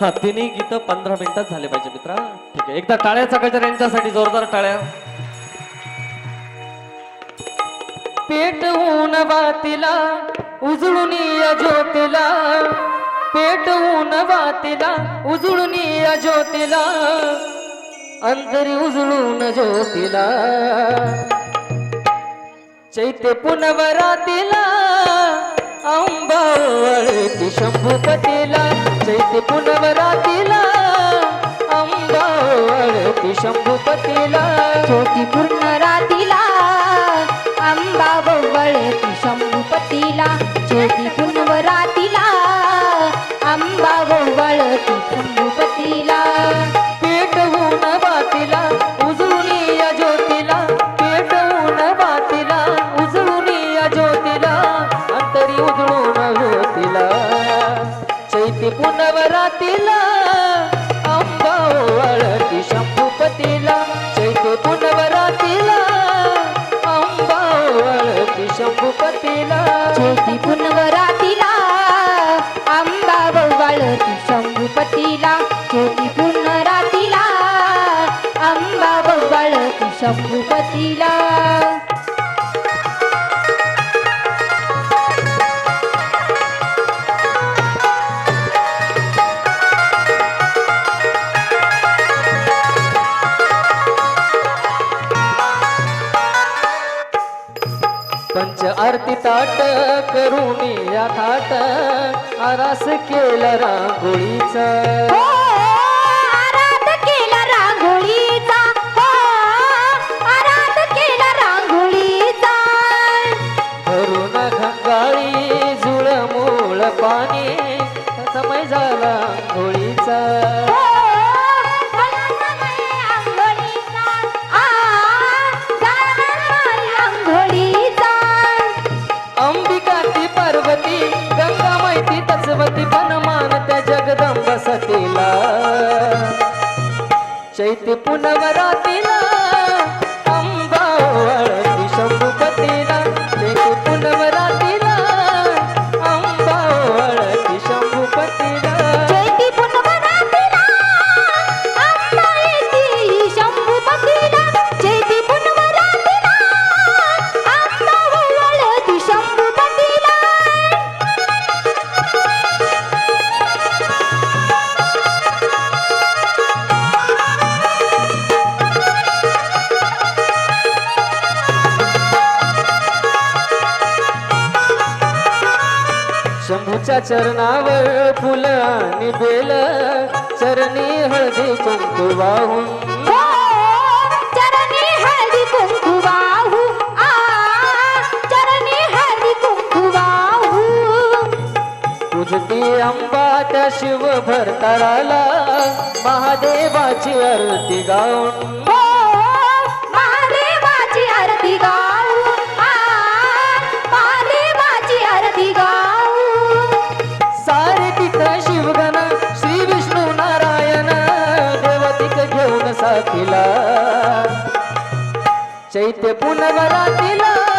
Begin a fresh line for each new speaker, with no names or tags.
हा तिन्ही गीत पंधरा मिनिटात झाले पाहिजे मित्रा. ठीक आहे एकदा टाळ्याचा गजर यांच्यासाठी जोरदार टाळ्या. पेटवून वातीला उजळून या ज्योतीला. पेटवून वातीला उजळून या ज्योतीला. अंतरी उजळून ज्योतीला. चैत्य पुनवरातीला अंबावळती शंभूपतीला. चैत्य पुनवरातीला अंबावळती शंभूपतीला.
ज्योती पूर्ण शंभूपतीला ज्योती पूर्ण रातीला आंबा बवळती शंभूपतीला ज्योती पूर्ण रातीला आंबा बवळती शंभूपतीला.
आरती ताट करून या थाट आरास केला रांगोळीचा. पार्वती तचवती पण मानत्या जगदंब सतीला.
चैती पुनवरातीला
शंभूच्या चरणावर फुल आणि बेल चरणी हळदी कुंकू वाहून
हो, चरणी हळदी कुंकू वाहू. आ, चरणी हळदी कुंकू वाहू.
पूजती अंबा त्या शिव भरताराला महादेवाची आरती गाऊन तिला. साथीला चैत्य पुनवरातीला